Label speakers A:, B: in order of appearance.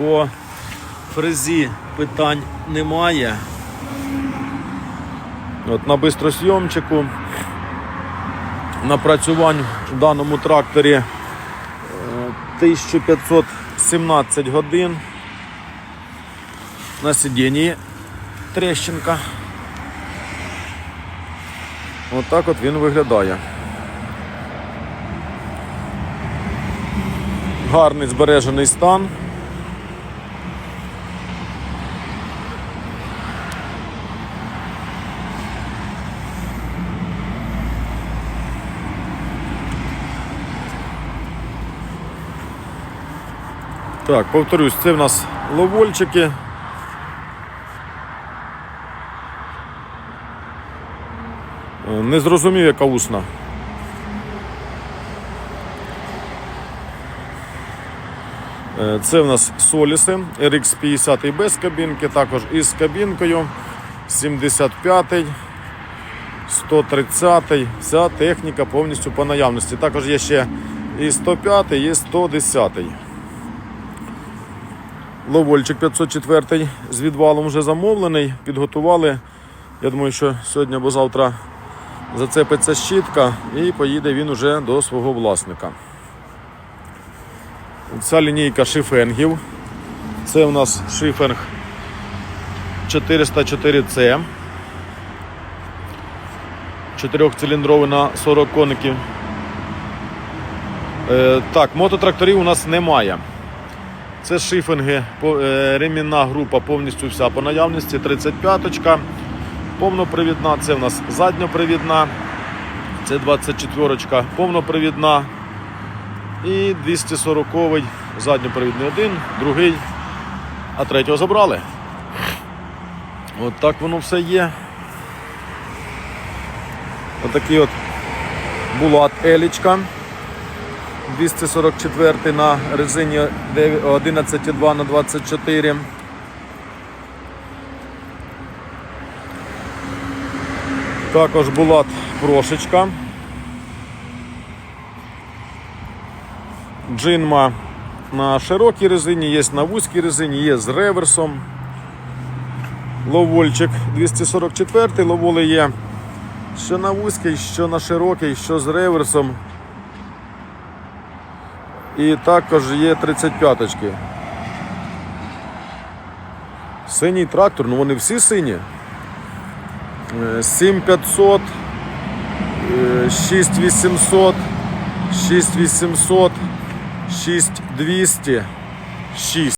A: По фрезі питань немає. От на бистросйомчику напрацювань в даному тракторі е, 1517 годин. На сидінні трещинка. Отак от він виглядає. Гарний збережений стан. Так, повторюсь, це в нас ловольчики. Е, Не зрозумів, яка усна. Е, Це в нас Соліси RX 50 без кабінки, також із кабінкою 75 130 вся техніка повністю по наявності. Також є ще і 105, і 110. Ловольчик 504 з відвалом вже замовлений, підготували. Я думаю, що сьогодні або завтра зацепиться щітка і поїде він уже до свого власника. Ця лінійка шифенгів. Це у нас шифенг 404C. Чотирьохциліндровий на 40 коників. Е, так, мототракторів у нас немає. Це шифинги, е, ремінна група повністю вся по наявності. 35-ка, повнопривідна, це у нас задньопривідна, це 24-ка, повнопривідна. І 240-й задньопривідний один, другий, а третього забрали. От так воно все є. Отакий от булат Елічка. 244 на резині 11,2 на 24. Також булат прошечка. Джинма на широкій резині, є на вузькій резині, є з реверсом. Ловольчик 244 ловоли є що на вузький, що на широкий, що з реверсом. І також є 35-очки. Синій трактор, ну вони всі сині. Е, 7500, е, 6800, 6800, 6200, 6.